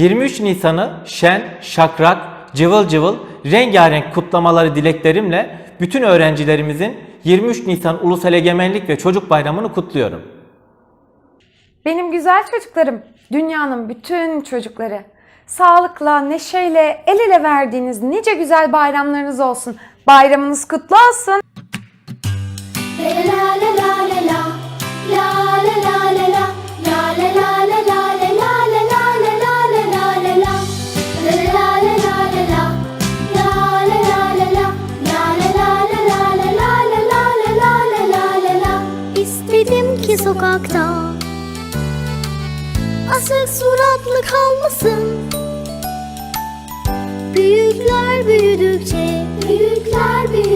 23 Nisan'ı şen, şakrak, cıvıl cıvıl, rengarenk kutlamaları dileklerimle bütün öğrencilerimizin 23 Nisan Ulusal Egemenlik ve Çocuk Bayramı'nı kutluyorum. Benim güzel çocuklarım, dünyanın bütün çocukları. Sağlıkla, neşeyle, el ele verdiğiniz nice güzel bayramlarınız olsun. Bayramınız kutlu olsun. La la la. sokakta. Asık suratlı kalmasın. Büyükler büyüdükçe Büyükler büyüdükçe.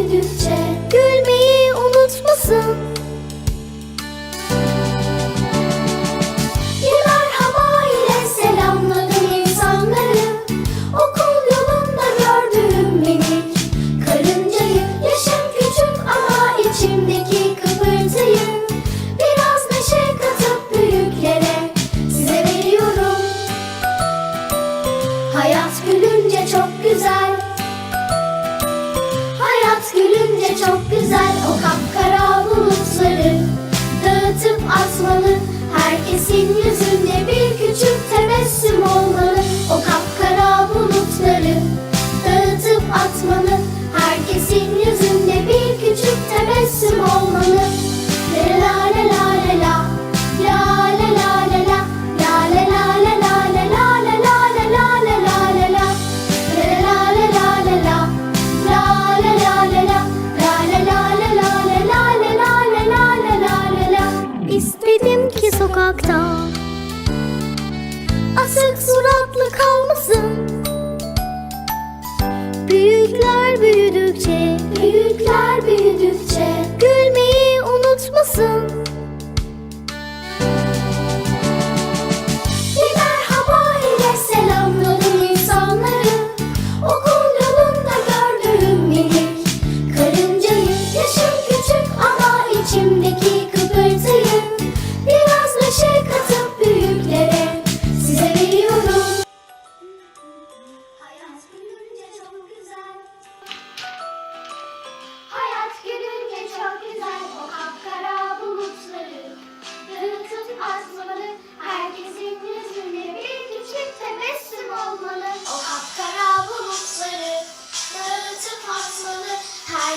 büyüdükçe büyükler büyür.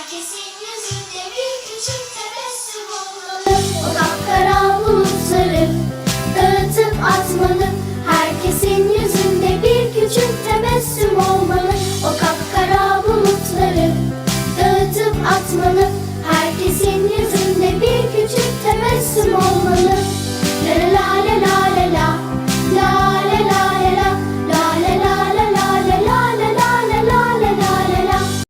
Kissing.